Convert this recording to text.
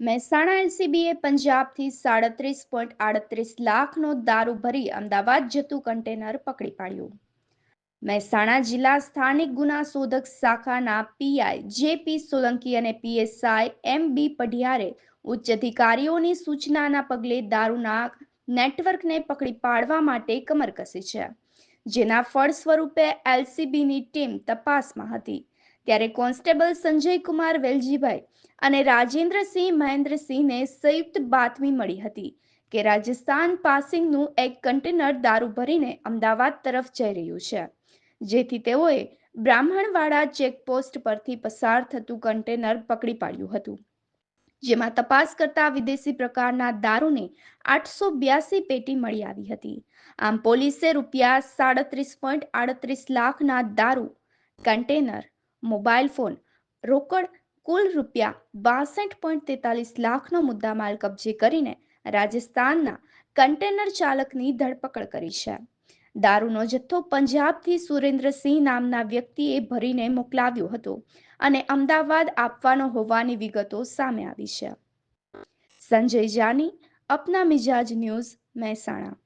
મહેસાણા એલસીબીએ પંજાબથી સાડત્રીસ પોઈન્ટ આડત્રીસ લાખનો દારૂ ભરી અમદાવાદ જતું કન્ટેનર પકડી પાડ્યું. મહેસાણા જિલ્લા સ્થાનિક ગુના શોધક શાખાના પીઆઈ જેપી સોલંકી અને પીએસઆઈ એમ બી પઢિયારે ઉચ્ચ અધિકારીઓની સૂચનાના પગલે દારૂના નેટવર્કને પકડી પાડવા માટે કમર કસી છે, જેના ફળ સ્વરૂપે એલસીબીની ટીમ તપાસમાં હતી. ત્યારે કોન્સ્ટેબલ સંજયકુમાર વેલજીભાઈ અને રાજેન્દ્રસિંહ મહેન્દ્રસિંહને સંયુક્ત બાતમી મળી હતી કે રાજસ્થાન પાસિંગનું એક કન્ટેનર દારૂ ભરીને અમદાવાદ તરફ જઈ રહ્યું છે, જેથી તેઓએ બ્રાહ્મણવાડા ચેકપોસ્ટ પરથી પસાર થતું કન્ટેનર પકડી પાડ્યું હતું. જેમાં તપાસ કરતા વિદેશી પ્રકારના દારૂની આઠસો બ્યાસી પેટી મળી આવી હતી. આમ પોલીસે રૂપિયા સાડત્રીસ પોઈન્ટ આડત્રીસ લાખના દારૂ, કન્ટેનર મોબાઈલ ફોન, રોકડ કુલ રૂપિયા બાસઠ પોઈન્ટ તેતાલીસ લાખનો મુદ્દામાલ કબજે કરીને રાજસ્થાનના કન્ટેનર ચાલકની ધરપકડ કરી છે. દારૂનો જથ્થો પંજાબથી સુરેન્દ્રસિંહ નામના વ્યક્તિએ ભરીને મોકલાવ્યો હતો અને અમદાવાદ આપવાનો હોવાની વિગતો સામે આવી છે. સંજય જાની, અપના મિજાજ ન્યૂઝ મહેસાણા.